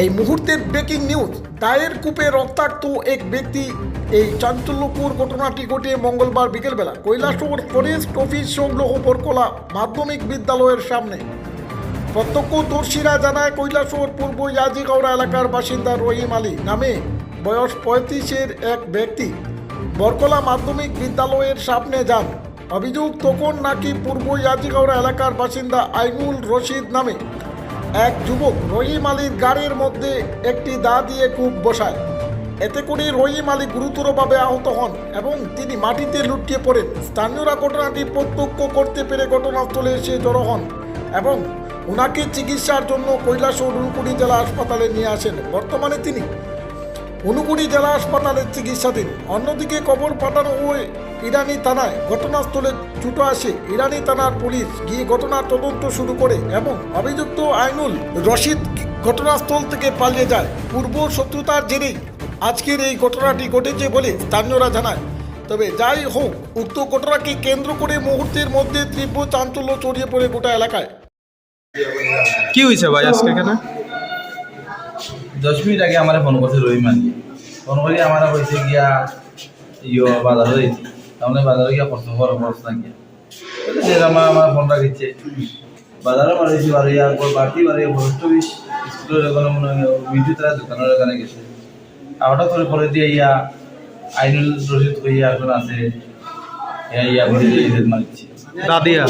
এই মুহূর্তের breaking news দায়ের কূপে রক্তাক্ত এক ব্যক্তি। এই চাঞ্চল্যপুর ঘটনাটি ঘটে মঙ্গলবার বিকেলবেলা কৈলাসহর ফরেস্ট অফিস সংলগ্ন বরকলা মাধ্যমিক বিদ্যালয়ের সামনে। প্রত্যক্ষদর্শীরা জানায়, কৈলাসহর পূর্ব ইয়াজিগাঁওড়া এলাকার বাসিন্দা রহিম আলী নামে বয়স পঁয়ত্রিশের এক ব্যক্তি বরকলা মাধ্যমিক বিদ্যালয়ের সামনে যান। অভিযোগ তখন নাকি পূর্ব ইয়াজিগাঁওড়া এলাকার বাসিন্দা আইনুল রশিদ নামে এক যুবক রহিম আলীর গাড়ির মধ্যে একটি দা দিয়ে কূপ বসায়। এতে করে রহিম আলী গুরুতরভাবে আহত হন এবং তিনি মাটিতে লুটিয়ে পড়েন। স্থানীয়রা ঘটনাটি প্রত্যক্ষ করতে পেরে ঘটনাস্থলে এসে জড়ো হন এবং ওনাকে চিকিৎসার জন্য কৈলাসহর উনকুড়ি জেলা হাসপাতালে নিয়ে আসেন। বর্তমানে তিনি উনুকুড়ি জেলা হাসপাতালে চিকিৎসাধীন। অন্যদিকে কবর পাঠানো হয়ে ইরানি থানায় ঘটনাস্থলে ছুটো আসে ইরানি থানার পুলিশ। গিয়ে ঘটনার তদন্ত শুরু করে এবং অভিযুক্ত আইনুল রশিদ ঘটনাস্থল থেকে পালিয়ে যায়। পূর্ব শত্রুতার জেরেই আজকের এই ঘটনাটি ঘটেছে বলে স্থানীয়রা জানায়। তবে যাই হোক, উক্ত ঘটনাকে কেন্দ্র করে মুহূর্তের মধ্যে তীব্র চাঞ্চল্য ছড়িয়ে পড়ে গোটা এলাকায়। কি হয়েছে ভাই আজকে এখানে? দশ মিনিট আগে আমার ফোন করছে রহিম আলী ফোন করি আমার হয়েছে গিয়া ইয়ে বাজারে যাইছি তাহলে বাজারে গিয়া কষ্ট করার না গিয়া যে আমার আমার ফোনটা দিচ্ছে বাজারে বাড়িয়েছি বাড়ি আর বাড়তি বাড়ি পোস্ট অফিস স্কুলের ওখানে মনে হয় বিদ্যুৎ তারা দোকানের ওখানে গেছে। আর হঠাৎ করে পরে দিয়ে ইয়া আইনুল রশিদ হইয়া এখন আছে। ইয়া ইয়া করে দিয়ে মারছে দাদিয়া।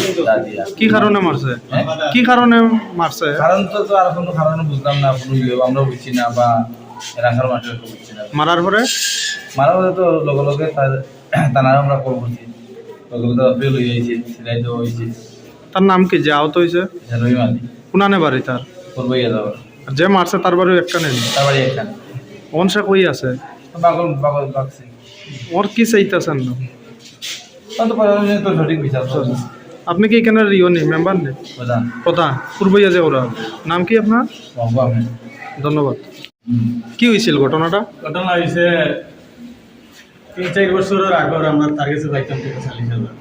কি কারণে মারছে? হ্যাঁ? কি কারণে মারছে? কারণ তো আর কোনো কারণ বুঝলাম না কোনো আমরা বুঝছি না বা এলাকার বুঝছি না। মারার পরে? মারা হলে তো লগে লগে তার তানারা আমরা কল করছি লগে লগে আপনি লই যাইছে সিলাই দেওয়া হয়েছে তার নাম কি? যে আহত হয়েছে কোনানে বাড়ি তার? যাওয়ার যে মারছে তার বাড়ি একটা নেই? তার বাড়ি এখানে ওন সে কই আছে? পাগল পাকছে ওর কি চাইতেছেন? না তো আমি সঠিক বিচার আপনি কি এখানে ইয়ে নেই মেম্বার নেই? প্রধান পূর্বইয়া যে ওরা। নাম কি আপনার? ধন্যবাদ। কি হয়েছিল ঘটনাটা? ঘটনা হয়েছে তিন চার বছরের আগর আমরা তার কাছে পাইতাম টাকা চাল্লিশ হাজার।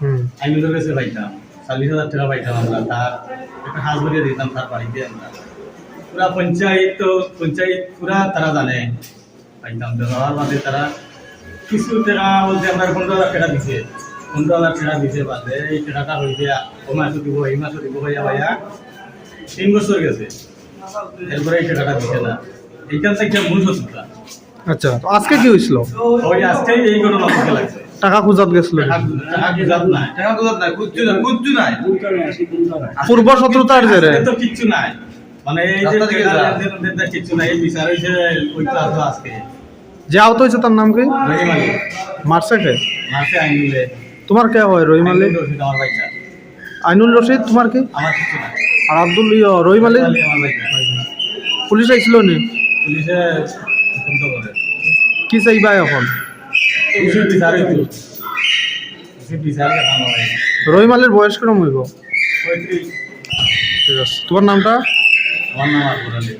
হুম। আইনুলের কাছে পাইতাম চাল্লিশ হাজার টাকা পাইতাম আমরা। তার একটা হাঁস ভরিয়ে দিতাম তার বাড়িতে আমরা। পুরা পঞ্চায়েত তো পঞ্চায়েত পুরা তারা জানে। পাইতাম। তো হওয়ার তারা কিছু টাকা বলতে আমরা পনেরো হাজার টাকা দিছে। পনেরো হাজার টাকা দিছে বাদে এই টাকাটা হয়েছে ও মাসও দিব এই মাসও দিব ভাইয়া ভাইয়া। তিন বছর গেছে। এরপরে এই টাকাটা দিছে না। এইখান থেকে মূল শত্রুতা আচ্ছা তো আজকে কি হয়েছিল ওই আজকেই এই ঘটনা ঘটে লাগছে। টাকা খুঁজাত গেছিল? পূর্ব শত্রুতার জেরে। আজকে তো কিচ্ছু নাই। মানে এই যে কিচ্ছু নাই এই বিচার হয়েছে ওই তো আজকে যে আহত হয়েছে তার নাম কি? মারছে কে তোমার কে হয় রহিম আলী? আইনুল রশিদ তোমার কি? আর আব্দুল রহিম আলী? পুলিশ আইছিল নি কি চাইবা এখন? রহিম আলীর বয়স কিরম হইব? ঠিক আছে। তোমার নামটা? আমার নাম আকবর আলী।